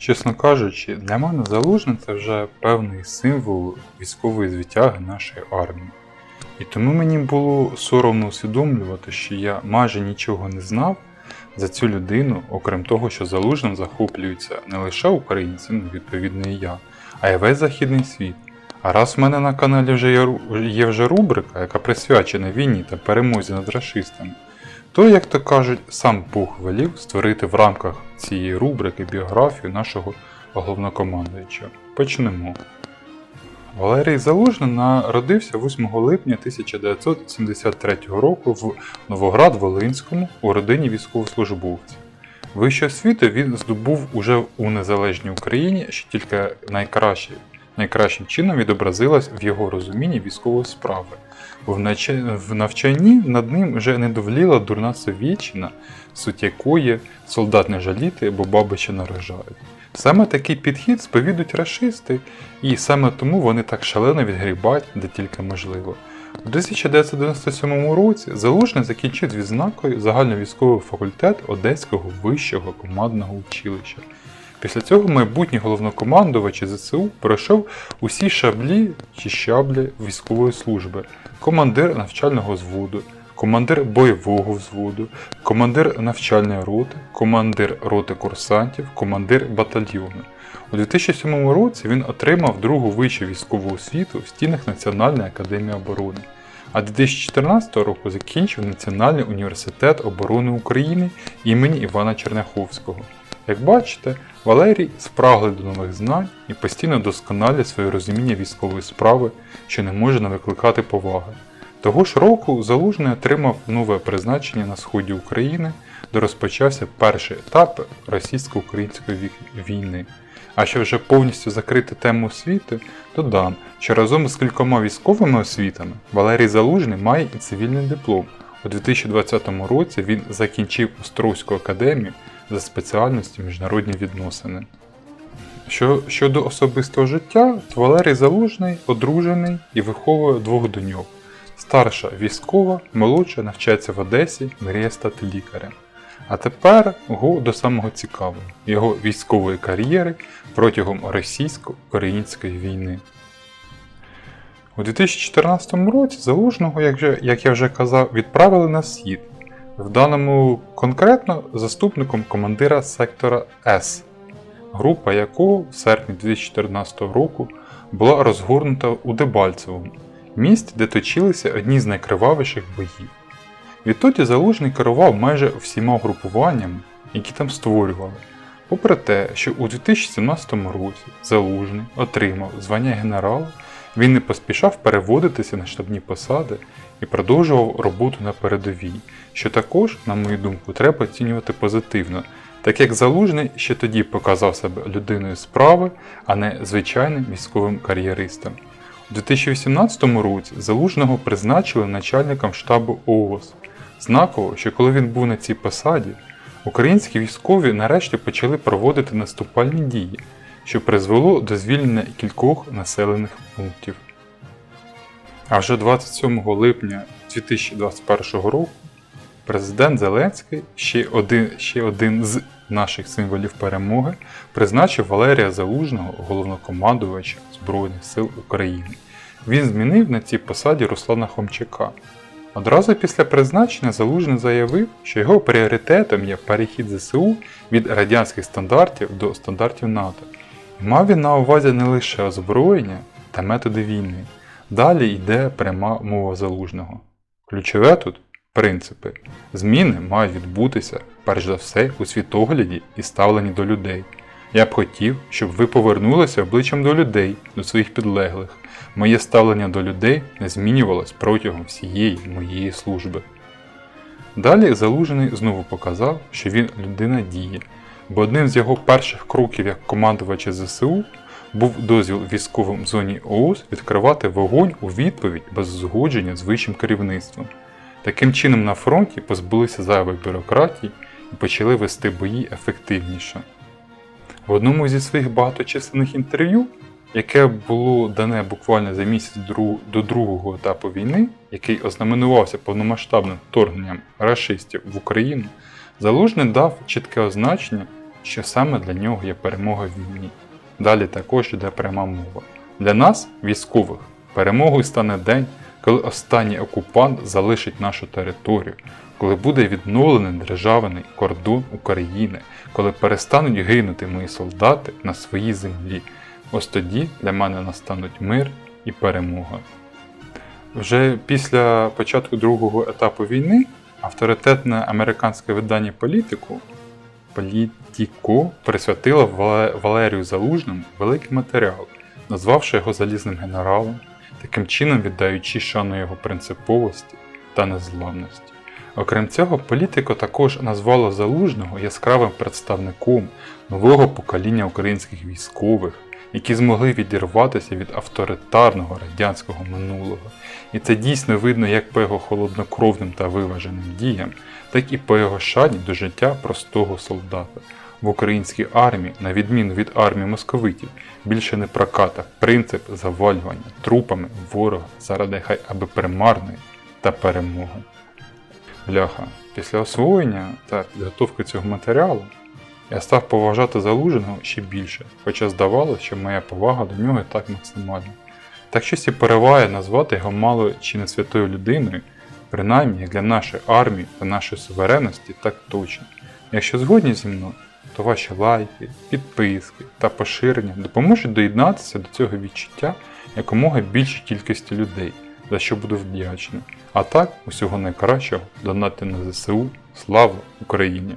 Чесно кажучи, для мене залужний це вже певний символ військової звитяги нашої армії. І тому мені було соромно усвідомлювати, що я майже нічого не знав за цю людину, окрім того, що залужним захоплюються не лише українці, ну відповідно і я, а й весь західний світ. А раз в мене на каналі вже є, є вже рубрика, яка присвячена війні та перемозі над расистами, то, як то кажуть, сам Бог велів створити в рамках цієї рубрики біографію нашого головнокомандуючого. Почнемо. Валерій Залужний народився 8 липня 1973 року в Новоград-Волинському у родині військовослужбовців. Вищу освіту він здобув уже у незалежній Україні, що тільки найкраще, найкращим чином відобразилось в його розумінні військової справи. В, в навчанні над ним вже не довліла дурна совєтчина, суть якої солдат не жаліти, бо баби ще нарожають. Саме такий підхід сповідують расисти, і саме тому вони так шалено відгрібають, де тільки можливо. У 1997 році Залужний закінчив відзнакою загальновійськовий факультет Одеського вищого командного училища. Після цього майбутній головнокомандувач ЗСУ пройшов усі шаблі чи щаблі військової служби, командир навчального зводу, командир бойового взводу, командир навчальної роти, командир роти курсантів, командир батальйону. У 2007 році він отримав другу вищу військову освіту в стінах Національної академії оборони, а 2014 року закінчив Національний університет оборони України імені Івана Черняховського. Як бачите, Валерій спраглий до нових знань і постійно досконалює своє розуміння військової справи, що не може не викликати поваги. Того ж року Залужний отримав нове призначення на сході України, де розпочався перший етап російсько-української війни. А щоб вже повністю закрити тему освіти, додам, що разом з кількома військовими освітами Валерій Залужний має і цивільний диплом. У 2020 році він закінчив Островську академію за спеціальністю міжнародні відносини. Що, щодо особистого життя, то Валерій Залужний одружений і виховує двох доньок. Старша військова, молодша навчається в Одесі, мріє стати лікарем. А тепер го до самого цікавого його військової кар'єри протягом російсько-української війни. У 2014 році Залужного, як, як я вже казав, відправили на схід, в даному конкретно заступником командира сектора С, група якого в серпні 2014 року була розгорнута у Дебальцевому, місті, де точилися одні з найкривавіших боїв. Відтоді Залужний керував майже всіма групуваннями, які там створювали. Попри те, що у 2017 році Залужний отримав звання генерала, він не поспішав переводитися на штабні посади і продовжував роботу на передовій, що також, на мою думку, треба оцінювати позитивно, так як Залужний ще тоді показав себе людиною справи, а не звичайним військовим кар'єристом. У 2018 році Залужного призначили начальником штабу ООС. Знаково, що коли він був на цій посаді, українські військові нарешті почали проводити наступальні дії, що призвело до звільнення кількох населених пунктів. А вже 27 липня 2021 року президент Зеленський, ще один, ще один з наших символів перемоги, призначив Валерія Залужного головнокомандувача Збройних сил України. Він змінив на цій посаді Руслана Хомчака. Одразу після призначення Залужний заявив, що його пріоритетом є перехід ЗСУ від радянських стандартів до стандартів НАТО. Мав він на увазі не лише озброєння та методи війни. Далі йде пряма мова залужного. Ключове тут принципи. Зміни мають відбутися, перш за все, у світогляді і ставленні до людей. Я б хотів, щоб ви повернулися обличчям до людей, до своїх підлеглих. Моє ставлення до людей не змінювалось протягом всієї моєї служби. Далі Залужний знову показав, що він людина діє, бо одним з його перших кроків як командувача ЗСУ був дозвіл військовим зоні ООС відкривати вогонь у відповідь без узгодження з вищим керівництвом. Таким чином на фронті позбулися зайвих бюрократій і почали вести бої ефективніше. В одному зі своїх багаточисленних інтерв'ю, яке було дане буквально за місяць до другого етапу війни, який ознаменувався повномасштабним вторгненням рашистів в Україну, Залужний дав чітке означення що саме для нього є перемога в війні. Далі також йде пряма мова. Для нас, військових, перемогою стане день, коли останній окупант залишить нашу територію, коли буде відновлений державний кордон України, коли перестануть гинути мої солдати на своїй землі. Ось тоді для мене настануть мир і перемога. Вже після початку другого етапу війни авторитетне американське видання Політику Політіко присвятило Валерію Залужному великий матеріал, назвавши його залізним генералом, таким чином віддаючи шану його принциповості та незламності. Окрім цього, політико також назвало Залужного яскравим представником нового покоління українських військових, які змогли відірватися від авторитарного радянського минулого. І це дійсно видно як по його холоднокровним та виваженим діям, так і по його шані до життя простого солдата. В українській армії, на відміну від армії московитів, більше не прокатав принцип завалювання трупами ворога заради хай аби примарної та перемоги. Бляха, після освоєння та підготовки цього матеріалу я став поважати залуженого ще більше, хоча здавалося, що моя повага до нього так максимальна. Так щось і пориває назвати його мало чи не святою людиною, принаймні для нашої армії та нашої суверенності так точно. Якщо згодні зі мною, то ваші лайки, підписки та поширення допоможуть доєднатися до цього відчуття якомога більшій кількості людей, за що буду вдячний. А так, усього найкращого, донати на ЗСУ. Слава Україні!